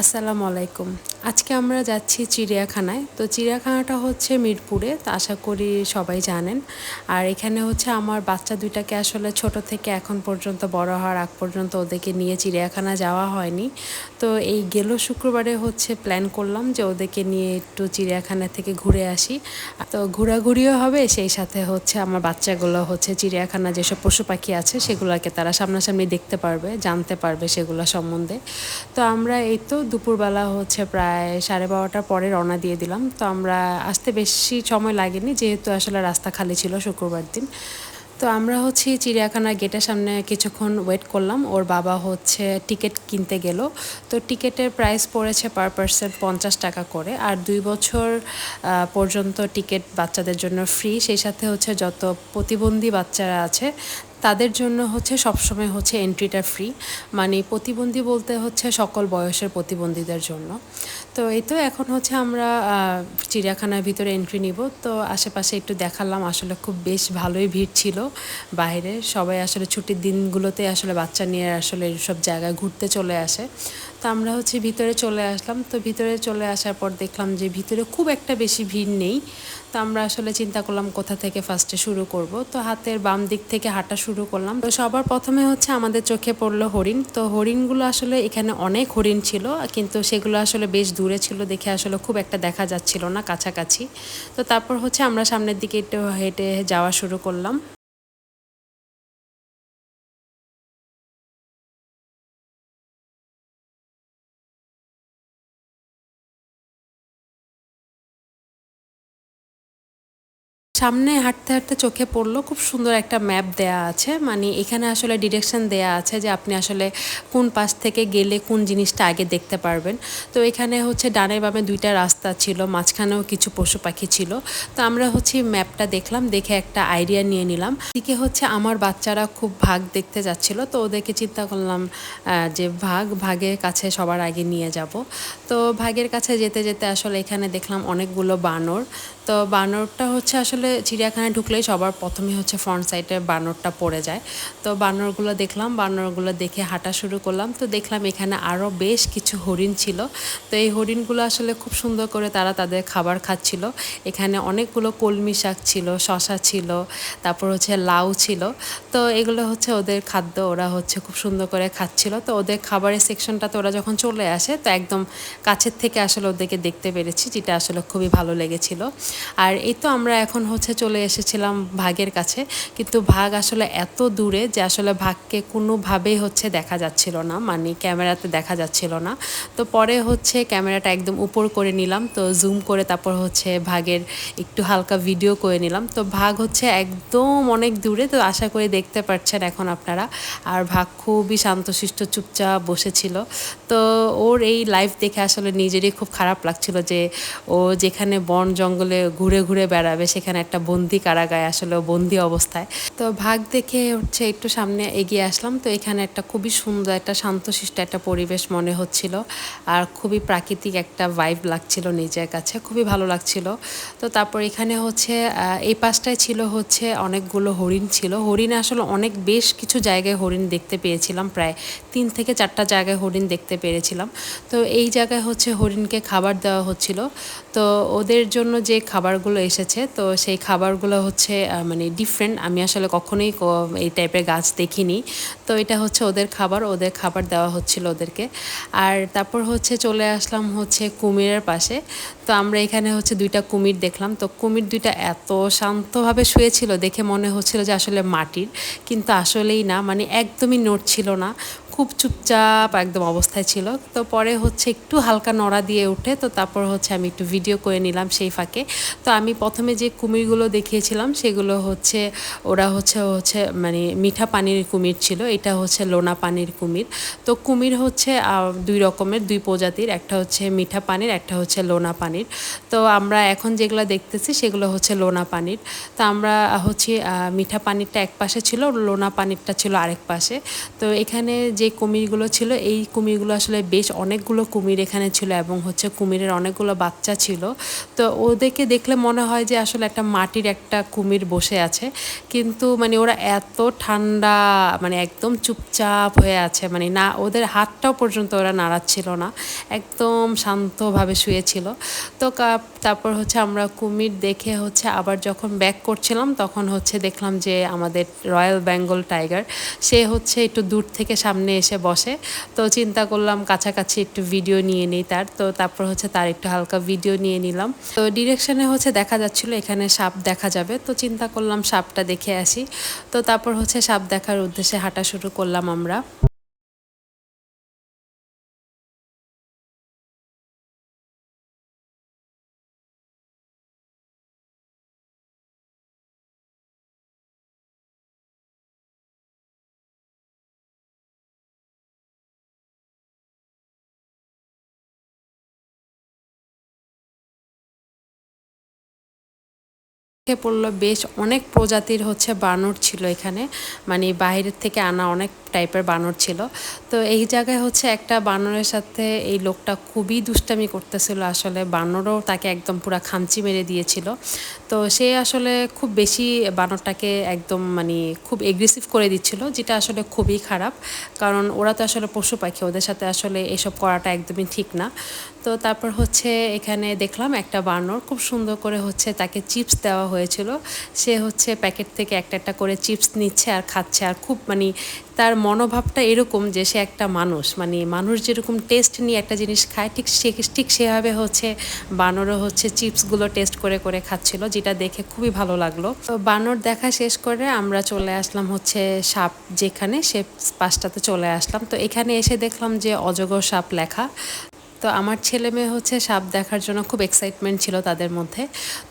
আসসালামু আলাইকুম। আজকে আমরা যাচ্ছি চিড়িয়াখানায়। তো চিড়িয়াখানাটা হচ্ছে মিরপুরে, তো আশা করি সবাই জানেন। আর এখানে হচ্ছে আমার বাচ্চা দুইটাকে আসলে ছোট থেকে এখন পর্যন্ত, বড় হওয়ার আগ পর্যন্ত ওদেরকে নিয়ে চিড়িয়াখানা যাওয়া হয়নি। তো এই গেল শুক্রবারে হচ্ছে প্ল্যান করলাম যে ওদেরকে নিয়ে একটু চিড়িয়াখানা থেকে ঘুরে আসি। তো ঘোরাঘুরিও হবে, সেই সাথে হচ্ছে আমার বাচ্চাগুলো হচ্ছে চিড়িয়াখানা যেসব পশু পাখি আছে, সেগুলোকে তারা সামনাসামনি দেখতে পারবে, জানতে পারবে সেগুলো সম্বন্ধে। তো আমরা এই তো দুপুরবেলা হচ্ছে প্রায় সাড়ে বারোটার পরে রওনা দিয়ে দিলাম। তো আমরা আসতে বেশি সময় লাগেনি, যেহেতু আসলে রাস্তা খালি ছিল শুক্রবার দিন। তো আমরা হচ্ছে চিড়িয়াখানার গেটের সামনে কিছুক্ষণ ওয়েট করলাম। ওর বাবা হচ্ছে টিকিট কিনতে গেল। তো টিকিটের প্রাইস পড়েছে পার পার্সন পঞ্চাশ টাকা করে। আর দুই বছর পর্যন্ত টিকিট বাচ্চাদের জন্য ফ্রি সেই সাথে হচ্ছে যত প্রতিবন্ধী বাচ্চারা আছে তাদের জন্য হচ্ছে সবসময় হচ্ছে এন্ট্রিটা ফ্রি মানে প্রতিবন্ধী বলতে হচ্ছে সকল বয়সের প্রতিবন্ধীদের জন্য। তো এই তো এখন হচ্ছে আমরা চিড়িয়াখানার ভিতরে এন্ট্রি নিব। তো আশেপাশে একটু দেখালাম, আসলে খুব বেশ ভালোই ভিড় ছিল বাইরে। সবাই আসলে ছুটির দিনগুলোতে আসলে বাচ্চা নিয়ে আসলে সব জায়গায় ঘুরতে চলে আসে। তো আমরা হচ্ছে ভিতরে চলে আসলাম। তো ভিতরে চলে আসার পর দেখলাম যে ভিতরে খুব একটা বেশি ভিড় নেই। তো আমরা আসলে চিন্তা করলাম কোথা থেকে ফার্স্টে শুরু করব। তো হাতের বাম দিক থেকে হাঁটা শুরু করলাম। তো সবার প্রথমে হচ্ছে আমাদের চোখে পড়ল হরিণ। তো হরিণগুলো আসলে এখানে অনেক হরিণ ছিল, কিন্তু সেগুলো আসলে বেশ দূরে ছিল দেখে আসলে খুব একটা দেখা যাচ্ছিল না কাছাকাছি। তো তারপর হচ্ছে আমরা সামনের দিকে একটু হেঁটে যাওয়া শুরু করলাম। সামনে হাঁটতে হাঁটতে চোখে পড়ল, খুব সুন্দর একটা ম্যাপ দেয়া আছে। মানে এখানে আসলে ডিরেকশন দেয়া আছে যে আপনি আসলে কোন পাশ থেকে গেলে কোন জিনিসটা আগে দেখতে পারবেন। তো এখানে হচ্ছে ডানে বামে দুইটা রাস্তা ছিল, মাঝখানেও কিছু পশু পাখি ছিল। তো আমরা হচ্ছে ম্যাপটা দেখলাম, দেখে একটা আইডিয়া নিয়ে নিলাম। দিকে হচ্ছে আমার বাচ্চারা খুব ভাগ দেখতে যাচ্ছিল, তো ওদেরকে চিন্তা করলাম যে ভাগ, ভাগের কাছে সবার আগে নিয়ে যাব। তো ভাগের কাছে যেতে যেতে আসলে এখানে দেখলাম অনেকগুলো বানর। তো বানরটা হচ্ছে আসলে চিড়িয়াখানায় ঢুকলেই সবার প্রথমে হচ্ছে ফ্রন্ট সাইডে বানরটা পড়ে যায়। তো বানরগুলো দেখলাম, বানরগুলো দেখে হাঁটা শুরু করলাম। তো দেখলাম এখানে আরও বেশ কিছু হরিণ ছিল। তো এই হরিণগুলো আসলে খুব সুন্দর করে তারা তাদের খাবার খাচ্ছিল। এখানে অনেকগুলো কলমি শাক ছিল, শশা ছিল, তারপর হচ্ছে লাউ ছিল। তো এগুলো হচ্ছে ওদের খাদ্য, ওরা হচ্ছে খুব সুন্দর করে খাচ্ছিল। তো ওদের খাবারের সেকশনটাতে ওরা যখন চলে আসে, তো একদম কাছের থেকে আসলে ওদেরকে দেখতে পেরেছি, যেটা আসলে খুবই ভালো লেগেছিল। আর এই তো আমরা এখন হচ্ছে চলে এসেছিলাম ভাগের কাছে। কিন্তু ভাগ আসলে এত দূরে যে আসলে ভাগকে কোনোভাবেই হচ্ছে দেখা যাচ্ছিল না মানে ক্যামেরাতে দেখা যাচ্ছিল না। তো পরে হচ্ছে ক্যামেরাটা একদম উপর করে নিলাম, তো জুম করে তারপর হচ্ছে ভাগের একটু হালকা ভিডিও করে নিলাম। তো ভাগ হচ্ছে একদম অনেক দূরে, তো আশা করি দেখতে পাচ্ছেন এখন আপনারা। আর ভাগ খুবই শান্তশিষ্ট, চুপচাপ বসেছিল। তো ওর এই লাইফ দেখে আসলে নিজেরই খুব খারাপ লাগছিল যে ও যেখানে বন জঙ্গলে ঘুরে ঘুরে বেড়াবে, সেখানে একটা বন্দি কারাগায় আসলে বন্দি অবস্থায়। তো ভাগ দেখে হচ্ছে একটু সামনে এগিয়ে আসলাম, তো এখানে একটা খুবই সুন্দর, একটা শান্তশিষ্ট একটা পরিবেশ মনে হচ্ছিল। আর খুবই প্রাকৃতিক একটা ভাইব লাগছিল নিজের কাছে, খুবই ভালো লাগছিল। তো তারপর এখানে হচ্ছে এই পাশটায় ছিল হচ্ছে অনেকগুলো হরিণ ছিল। হরিণ আসলে অনেক বেশ কিছু জায়গায় হরিণ দেখতে পেয়েছিলাম, প্রায় তিন থেকে চারটা জায়গায় হরিণ দেখতে পেরেছিলাম। তো এই জায়গায় হচ্ছে হরিণকে খাবার দেওয়া হচ্ছিল। তো ওদের জন্য যে খাবারগুলো এসেছে, তো সেই খাবারগুলো হচ্ছে মানে ডিফারেন্ট আমি আসলে কখনোই এই টাইপের গাছ দেখিনি। তো এটা হচ্ছে ওদের খাবার ওদের খাবার দেওয়া হচ্ছিল ওদেরকে। আর তারপর হচ্ছে চলে আসলাম হচ্ছে কুমিরের পাশে। তো আমরা এখানে হচ্ছে দুইটা কুমির দেখলাম। তো কুমির দুইটা এত শান্তভাবে শুয়েছিল, দেখে মনে হচ্ছিল যে আসলে মাটির। কিন্তু আসলেই না মানে একদমই নড়ছিল না। খুব চুপচাপ একদম অবস্থায় ছিল। তো পরে হচ্ছে একটু হালকা নড়া দিয়ে উঠে, তো তারপর হচ্ছে আমি একটু ভিডিও করে নিলাম সেই ফাঁকে। তো আমি প্রথমে যে কুমিরগুলো দেখিয়েছিলাম, সেগুলো হচ্ছে, ওরা হচ্ছে হচ্ছে মানে মিঠা পানির কুমির ছিল, এটা হচ্ছে লোনা পানির কুমির। তো কুমির হচ্ছে দুই রকমের, দুই প্রজাতির, একটা হচ্ছে মিঠা পানির, একটা হচ্ছে লোনা পানির। তো আমরা এখন যেগুলো দেখতেছি, সেগুলো হচ্ছে লোনা পানির। তো আমরা হচ্ছে মিঠা পানিরটা এক পাশে ছিল, লোনা পানিরটা ছিল আরেক পাশে। তো এখানে যে যে কুমিরগুলো ছিল, এই কুমিরগুলো আসলে বেশ অনেকগুলো কুমির এখানে ছিল এবং হচ্ছে কুমিরের অনেকগুলো বাচ্চা ছিল। তো ওদেরকে দেখলে মনে হয় যে আসলে একটা মাটির একটা কুমির বসে আছে। কিন্তু মানে ওরা এত ঠান্ডা মানে একদম চুপচাপ হয়ে আছে। মানে না, ওদের হাতটাও পর্যন্ত ওরা নাড়াচ্ছিল না। একদম শান্তভাবে শুয়েছিল। তো তারপর হচ্ছে আমরা কুমির দেখে হচ্ছে আবার যখন ব্যাক করছিলাম, তখন হচ্ছে দেখলাম যে আমাদের রয়্যাল বেঙ্গল টাইগার, সে হচ্ছে একটু দূর থেকে সামনে এসে বসে। তো চিন্তা করলাম কাছাকাছি একটু ভিডিও নিয়ে নিই তার। তো তারপর হচ্ছে তার একটু হালকা ভিডিও নিয়ে নিলাম। তো ডিরেকশনে হচ্ছে দেখা যাচ্ছিল এখানে সাপ দেখা যাবে। তো চিন্তা করলাম সাপটা দেখে আসি। তো তারপর হচ্ছে সাপ দেখার উদ্দেশ্যে হাঁটা শুরু করলাম আমরা। চোখে পড়ল বেশ অনেক প্রজাতির হচ্ছে বানর ছিল এখানে। মানে বাইরের থেকে আনা অনেক টাইপের বানর ছিল। তো এই জায়গায় হচ্ছে একটা বানরের সাথে এই লোকটা খুবই দুষ্টামি করতেছিল। আসলে বানরও তাকে একদম পুরা খামচি মেরে দিয়েছিল। তো সে আসলে খুব বেশি বানরটাকে একদম মানে খুব এগ্রেসিভ করে দিচ্ছিল, যেটা আসলে খুবই খারাপ। কারণ ওরা তো আসলে পশু পাখি, ওদের সাথে আসলে এসব করাটা একদমই ঠিক না। তো তারপর হচ্ছে এখানে দেখলাম একটা বানর খুব সুন্দর করে হচ্ছে তাকে চিপস দেওয়া হয়েছিল। সে হচ্ছে প্যাকেট থেকে একটা একটা করে চিপস নিচ্ছে আর খাচ্ছে আর খুব মানে তার মনোভাবটা এরকম যে সে একটা মানুষ। মানে মানুষ যেরকম টেস্ট নিয়ে একটা জিনিস খায়, ঠিক সে, ঠিক সেভাবে হচ্ছে বানরও হচ্ছে চিপসগুলো টেস্ট করে করে খাচ্ছিল, যেটা দেখে খুবই ভালো লাগল। তো বানর দেখা শেষ করে আমরা চলে আসলাম হচ্ছে সাপ যেখানে, সে পাশটাতে চলে আসলাম। তো এখানে এসে দেখলাম যে অজগর সাপ লেখা। তো আমার ছেলে মেয়ে হচ্ছে সাপ দেখার জন্য খুব এক্সাইটমেন্ট ছিল তাদের মধ্যে।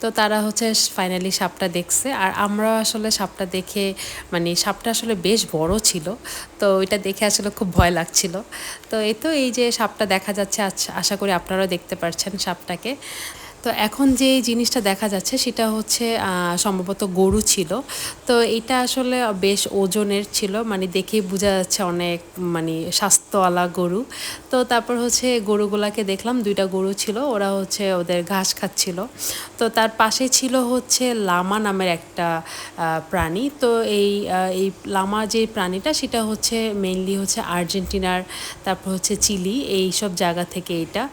তো তারা হচ্ছে ফাইনালি সাপটা দেখছে। আর আমরা আসলে সাপটা দেখে মানে সাপটা আসলে বেশ বড় ছিল। তো ওইটা দেখে আসলে খুব ভয় লাগছিল। তো এ তো এই যে সাপটা দেখা যাচ্ছে আশা করি আপনারাও দেখতে পারছেন সাপটাকে। তো এখন যে জিনিসটা দেখা যাচ্ছে সেটা হচ্ছে সম্ভবত গরু ছিল। তো এটা আসলে বেশ ওজনের ছিল মানে দেখেই বোঝা যাচ্ছে অনেক মানে স্বাস্থ্যওয়ালা গরু। তো তারপর হচ্ছে গরুগুলাকে দেখলাম, দুইটা গরু ছিল, ওরা হচ্ছে ওদের ঘাস খাচ্ছিল। তো তার পাশে ছিল হচ্ছে লামা নামের একটা প্রাণী। তো এই এই লামা যে প্রাণীটা, সেটা হচ্ছে মেইনলি হচ্ছে আর্জেন্টিনার, তারপর হচ্ছে চিলি এই সব জায়গা থেকে এটা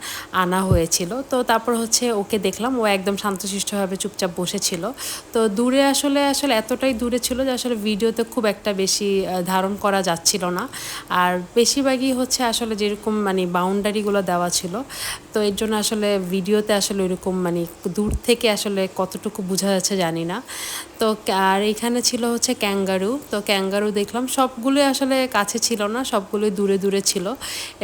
আনা হয়েছিল। তো তারপর হচ্ছে ওকে দেখলাম, ও একদম শান্তশিষ্টভাবে চুপচাপ বসেছিল। তো দূরে আসলে আসলে এতটাই দূরে ছিল যে আসলে ভিডিওতে খুব একটা বেশি ধারণ করা যাচ্ছিল না। আর বেশিরভাগই হচ্ছে আসলে যেরকম মানে বাউন্ডারিগুলো দেওয়া ছিল, তো এর জন্য আসলে ভিডিওতে আসলে ওইরকম মানে দূর থেকে আসলে কতটুকু বোঝা যাচ্ছে জানি না। তো আর এখানে ছিল হচ্ছে ক্যাঙ্গারু। তো ক্যাঙ্গারু দেখলাম সবগুলোই আসলে কাছে ছিল না সবগুলোই দূরে দূরে ছিল।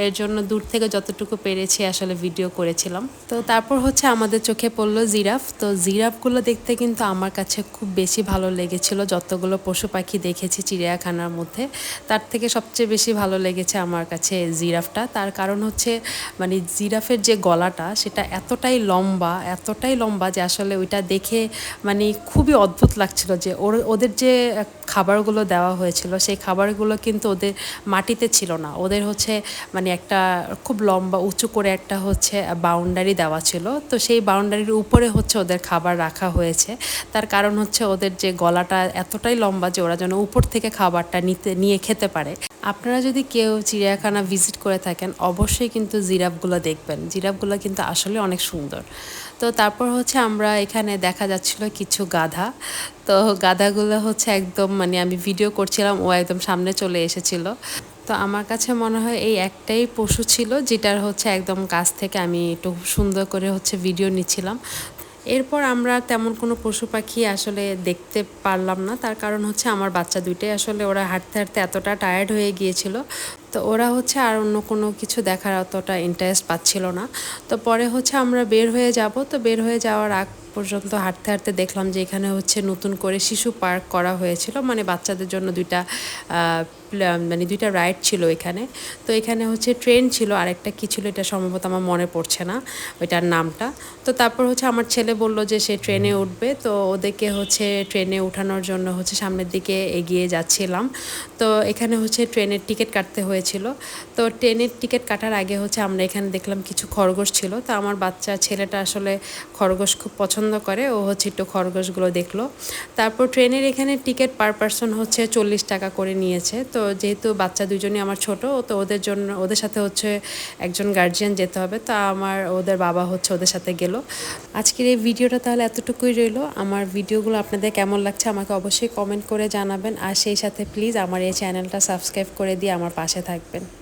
এর জন্য দূর থেকে যতটুকু পেরেছি আসলে ভিডিও করেছিলাম। তো তারপর হচ্ছে আমাদের চোখে পড়ল জিরাফ। তো জিরাফগুলো দেখতে কিন্তু আমার কাছে খুব বেশি ভালো লেগেছিল। যতগুলো পশু পাখি দেখেছি চিড়িয়াখানার মধ্যে, তার থেকে সবচেয়ে বেশি ভালো লেগেছে আমার কাছে জিরাফটা। তার কারণ হচ্ছে মানে জিরাফের যে গলাটা, সেটা এতটাই লম্বা এতটাই লম্বা যে আসলে ওইটা দেখে মানে খুবই অদ্ভুত লাগছিল যে ওর, ওদের যে খাবারগুলো দেওয়া হয়েছিল, সেই খাবারগুলো কিন্তু ওদের মাটিতে ছিল না। ওদের হচ্ছে মানে একটা খুব লম্বা, উঁচু করে একটা হচ্ছে বাউন্ডারি দেওয়া ছিল। তো সেই বাউন্ডারির উপরে হচ্ছে ওদের খাবার রাখা হয়েছে। তার কারণ হচ্ছে ওদের যে গলাটা এতটাই লম্বা যে ওরা যেন উপর থেকে খাবারটা নিতে, নিয়ে খেতে পারে। আপনারা যদি কেউ চিড়িয়াখানা ভিজিট করে থাকেন, অবশ্যই কিন্তু জিরাফগুলো দেখবেন। জিরাফগুলো কিন্তু আসলে অনেক সুন্দর। তো তারপর হচ্ছে আমরা এখানে দেখা যাচ্ছিল কিছু গাধা। তো গাধাগুলো হচ্ছে একদম মানে আমি ভিডিও করছিলাম, ও একদম সামনে চলে এসেছিল। তো আমার কাছে মনে হয় এই একটাই পশু ছিল, যেটার হচ্ছে একদম কাছ থেকে আমি একটু সুন্দর করে হচ্ছে ভিডিও নিচ্ছিলাম। এরপর আমরা তেমন কোনো পশু পাখি আসলে দেখতে পারলাম না। তার কারণ হচ্ছে আমার বাচ্চা দুইটাই আসলে ওরা হাঁটতে হাঁটতে এতটা টায়ার্ড হয়ে গিয়েছিল। তো ওরা হচ্ছে আর অন্য কোনো কিছু দেখার অতটা ইন্টারেস্ট পাচ্ছিল না। তো পরে হচ্ছে আমরা বের হয়ে যাব। তো বের হয়ে যাওয়ার আগ পর্যন্ত হাঁটতে হাঁটতে দেখলাম যে এখানে হচ্ছে নতুন করে শিশু পার্ক করা হয়েছিল। মানে বাচ্চাদের জন্য দুইটা মানে দুইটা রাইড ছিল এখানে। তো এখানে হচ্ছে ট্রেন ছিল। আরেকটা কী ছিল এটা সম্ভবত আমার মনে পড়ছে না ওইটার নামটা। তো তারপর হচ্ছে আমার ছেলে বলল যে সে ট্রেনে উঠবে। তো ওদেরকে হচ্ছে ট্রেনে উঠানোর জন্য হচ্ছে সামনের দিকে এগিয়ে যাচ্ছিলাম। তো এখানে হচ্ছে ট্রেনের টিকিট কাটতে হয়েছে। হয়েছিল। তো ট্রেনের টিকিট কাটার আগে হচ্ছে আমরা এখানে দেখলাম কিছু খরগোশ ছিল। তো আমার বাচ্চা ছেলেটা আসলে খরগোশ খুব পছন্দ করে, ও হচ্ছে একটু খরগোশগুলো দেখল। তারপর ট্রেনের এখানে টিকিট পার পারসন হচ্ছে চল্লিশ টাকা করে নিয়েছে। তো যেহেতু বাচ্চা দুজনই আমার ছোট, তো ওদের জন্য, ওদের সাথে হচ্ছে একজন গার্জিয়ান যেতে হবে। তা আমার ওদের বাবা হচ্ছে ওদের সাথে গেল। আজকের এই ভিডিওটা তাহলে এতটুকুই রইল। আমার ভিডিওগুলো আপনাদের কেমন লাগছে আমাকে অবশ্যই কমেন্ট করে জানাবেন। আর সেই সাথে প্লিজ আমার এই চ্যানেলটা সাবস্ক্রাইব করে দিয়ে আমার পাশে থাকবেন।